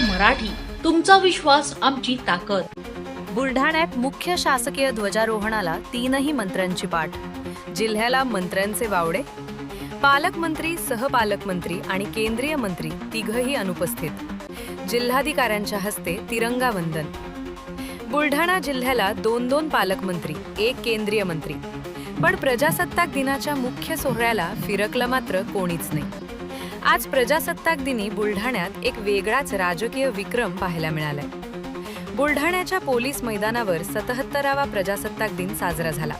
मराठी. तुमचा विश्वास आमची ताकद. बुलढाण्यात मुख्य शासकीय ध्वजारोहणाला तीनही मंत्र्यांची पाठ. जिल्ह्याला मंत्र्यांचे वावडे. पालकमंत्री सहपालकमंत्री आणि केंद्रीय मंत्री तिघही अनुपस्थित. जिल्हाधिकाऱ्यांच्या हस्ते तिरंगा वंदन. बुलढाणा जिल्ह्याला दोन दोन पालकमंत्री एक केंद्रीय मंत्री. पण प्रजासत्ताक दिनाच्या मुख्य सोहळ्याला फिरकलं मात्र कोणीच नाही. आज प्रजासत्ताक दिनी बुलढाण्यात एक वेगळाच राजकीय विक्रम पाहायला मिळालाय. बुलढाण्याच्या पोलीस मैदानावर सतहत्तरावा प्रजासत्ताक दिन साजरा झाला.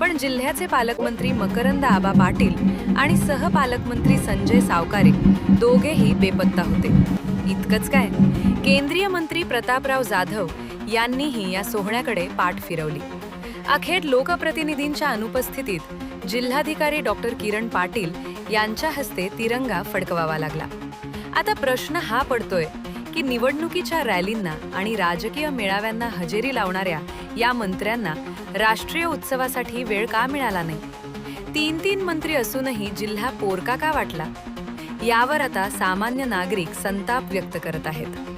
पण जिल्ह्याचे पालकमंत्री मकरंद आबा पाटील आणि सहपालकमंत्री संजय सावकारे दोघेही बेपत्ता होते. इतकंच काय केंद्रीय मंत्री प्रतापराव जाधव यांनीही या सोहळ्याकडे पाठ फिरवली. अखेर लोकप्रतिनिधींच्या अनुपस्थितीत जिल्हाधिकारी डॉक्टर किरण पाटील यांच्या हस्ते तिरंगा फडकवावा लागला. आता प्रश्न हा पडतोय की निवडणुकीच्या रॅलींना आणि राजकीय मेळाव्यांना हजेरी लावणाऱ्या या मंत्र्यांना राष्ट्रीय उत्सवासाठी वेळ का मिळाला नाही? तीन तीन मंत्री असूनही जिल्हा पोरका का वाटला? यावर आता सामान्य नागरिक संताप व्यक्त करत आहेत.